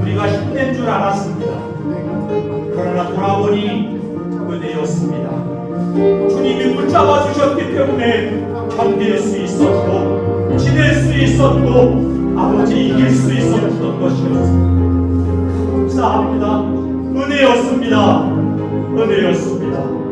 우리가 견딘 줄 알았습니다. 그러나 돌아보니. 주님이 붙잡아 주셨기 때문에 견딜 수 있었고 지낼 수 있었고 아버지 이길 수 있었던 것이었습니다. 감사합니다. 은혜였습니다. 은혜였습니다.